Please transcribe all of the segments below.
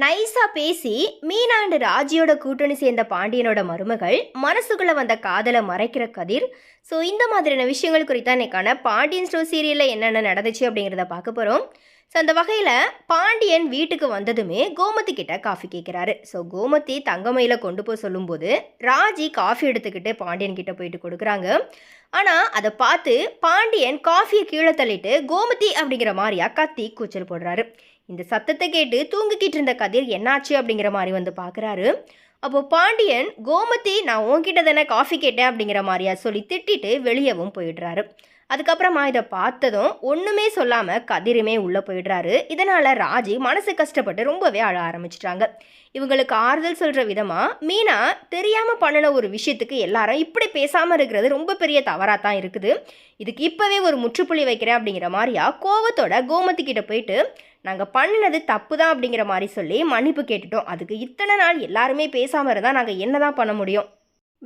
நைஸா பேசி மீனா ராஜியோட கூட்டணி சேர்ந்த பாண்டியனோட மருமகள் மனசுக்குள்ள வந்த காதலை மறைக்கிற கதிர். ஸோ இந்த மாதிரியான விஷயங்கள் குறித்தான் இன்னைக்கான பாண்டியன் ஸ்டோர் சீரியலில் என்னென்ன நடந்துச்சு அப்படிங்கிறத பார்க்க போகிறோம் ஸோ அந்த வகையில் பாண்டியன் வீட்டுக்கு வந்ததுமே கோமதி கிட்ட காஃபி கேட்குறாரு ஸோ கோமதி தங்கமையில் கொண்டு போய் சொல்லும்போது ராஜி காஃபி எடுத்துக்கிட்டு பாண்டியன் கிட்ட போயிட்டு கொடுக்குறாங்க. ஆனால் அதை பார்த்து பாண்டியன் காஃபியை கீழே தள்ளிட்டு கோமதி அப்படிங்கிற மாதிரியா கத்தி கூச்சல் போடுறாரு. இந்த சத்தத்தை கேட்டு தூங்கிக்கிட்டு இருந்த கதிர் என்னாச்சு அப்படிங்கிற மாதிரி வந்து பார்க்குறாரு அப்போது பாண்டியன் கோமதி நான் உன்கிட்ட தானே காஃபி கேட்டேன் அப்படிங்கிற மாதிரியா சொல்லி திட்டிட்டு வெளியவும் போயிடுறாரு. அதுக்கப்புறமா இதை பார்த்ததும் ஒன்றுமே சொல்லாமல் கதிருமே உள்ளே போயிடுறாரு. இதனால் ராஜி மனசு கஷ்டப்பட்டு ரொம்பவே அழ ஆரம்பிச்சிட்டாங்க. இவங்களுக்கு ஆறுதல் சொல்கிற விதமாக மீனா தெரியாமல் பண்ணின ஒரு விஷயத்துக்கு எல்லாரும் இப்படி பேசாமல் இருக்கிறது ரொம்ப பெரிய தவறாக தான் இருக்குது. இதுக்கு இப்போவே ஒரு முற்றுப்புள்ளி வைக்கிறேன் அப்படிங்கிற மாதிரியா கோவத்தோட கோமதி கிட்ட போயிட்டு நாங்கள் பண்ணினது தப்பு தான் அப்படிங்கிற மாதிரி சொல்லி மன்னிப்பு கேட்டுட்டோம். அதுக்கு இத்தனை நாள் எல்லாருமே பேசாமல் இருந்தால் நாங்கள் என்ன தான் பண்ண முடியும்?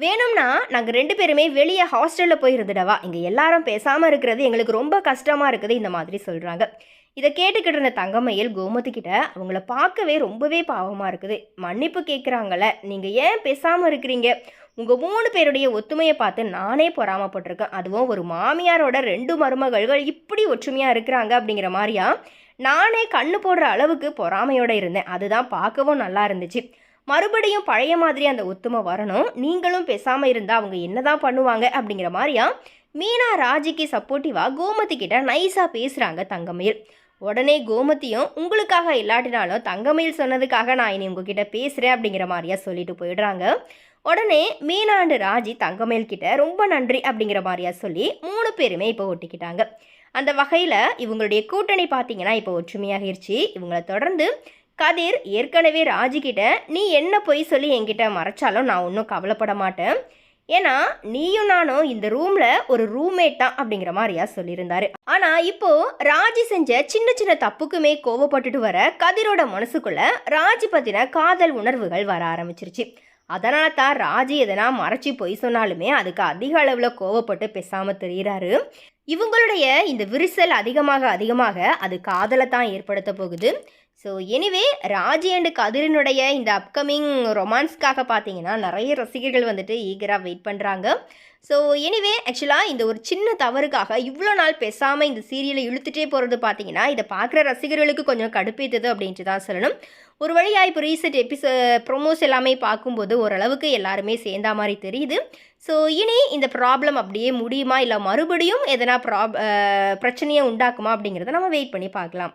வேணும்னா நாங்கள் ரெண்டு பேருமே வெளியே ஹாஸ்டலில் போய் இருந்துடவா இங்கே எல்லாரும் பேசாமல் இருக்கிறது எங்களுக்கு ரொம்ப கஷ்டமாக இருக்குது இந்த மாதிரி சொல்கிறாங்க இதை கேட்டுக்கிட்டு இருந்த தங்கமயில் கோமதி கிட்ட அவங்கள பார்க்கவே ரொம்பவே பாவமாக இருக்குது. மன்னிப்பு கேட்குறாங்கள நீங்கள் ஏன் பேசாமல் இருக்கிறீங்க? உங்கள் மூணு பேருடைய ஒத்துமையை பார்த்து நானே பொறாமப்பட்டிருக்கேன். அதுவும் ஒரு மாமியாரோட ரெண்டு மருமகள்கள் இப்படி ஒற்றுமையாக இருக்கிறாங்க அப்படிங்கிற மாதிரியா? நானே கண்ணு போடுற அளவுக்கு பொறாமையோடு இருந்தேன். அதுதான் பார்க்கவும் நல்லா இருந்துச்சு. மறுபடியும் பழைய மாதிரி அந்த ஒத்துமை வரணும். நீங்களும் பேசாமல் இருந்தால் அவங்க என்ன தான் பண்ணுவாங்க அப்படிங்கிற மாதிரியா? மீனா ராஜிக்கு சப்போர்ட்டிவாக கோமதி கிட்ட நைஸாக பேசுகிறாங்க தங்கமயில். உடனே கோமதியும் உங்களுக்காக இல்லாட்டினாலும் தங்கமயில் சொன்னதுக்காக நான் இனி உங்ககிட்ட பேசுகிறேன் அப்படிங்கிற மாதிரியா சொல்லிட்டு போயிடுறாங்க. உடனே மீனாண்டு ராஜி தங்கமயில் கிட்ட ரொம்ப நன்றி அப்படிங்கிற மாதிரியா சொல்லி மூணு பேருமே இப்போ ஒட்டிக்கிட்டாங்க. அந்த வகையில் இவங்களுடைய கூட்டணி பார்த்தீங்கன்னா இப்போ ஒற்றுமையாகிருச்சு. இவங்களை தொடர்ந்து கதிர் ஏற்கனவே ராஜிக்கிட்ட நீ என்ன பொய் சொல்லி என்கிட்ட மறைச்சாலும் நான் ஒன்றும் கவலைப்பட மாட்டேன். ஏன்னா நீயும் நானும் இந்த ரூமில் ஒரு ரூம்மேட் தான் அப்படிங்கிற மாதிரியா சொல்லியிருந்தாரு. ஆனால் இப்போ ராஜி செஞ்ச சின்ன சின்ன தப்புக்குமே கோவப்பட்டுட்டு வர கதிரோட மனசுக்குள்ள ராஜி பற்றின காதல் உணர்வுகள் வர ஆரம்பிச்சிருச்சு. அதனால தான் ராஜி எதனா மறைச்சி பொய் சொன்னாலுமே அதுக்கு அதிக அளவில் கோவப்பட்டு பேசாமல் தெரிகிறாரு இவங்களுடைய இந்த விரிசல் அதிகமாக அதிகமாக அது காதலை தான் ஏற்படுத்த போகுது. ஸோ எனிவே ராஜி அண்டு கதிரினுடைய இந்த அப்கமிங் ரொமான்ஸ்க்காக பார்த்தீங்கன்னா நிறைய ரசிகர்கள் வந்துட்டு ஈகராக வெயிட் பண்ணுறாங்க ஸோ எனிவே ஆக்சுவலாக இந்த ஒரு சின்ன தவறுக்காக இவ்வளோ நாள் பேசாமல் இந்த சீரியலை இழுத்துட்டே போகிறது பார்த்தீங்கன்னா இதை பார்க்குற ரசிகர்களுக்கு கொஞ்சம் கடுப்பேற்றுது அப்படின்ட்டு தான் சொல்லணும். ஒரு வழியாக இப்போ ரீசெண்ட் எபிசோ ப்ரொமோஸ் எல்லாமே பார்க்கும்போது ஓரளவுக்கு எல்லாருமே சேர்ந்தா மாதிரி தெரியுது. ஸோ இனி இந்த ப்ராப்ளம் அப்படியே முடியுமா? இல்லை மறுபடியும் எதனா ப்ராப் பிரச்சனையை உண்டாக்குமா அப்படிங்கிறத நம்ம வெயிட் பண்ணி பார்க்கலாம்.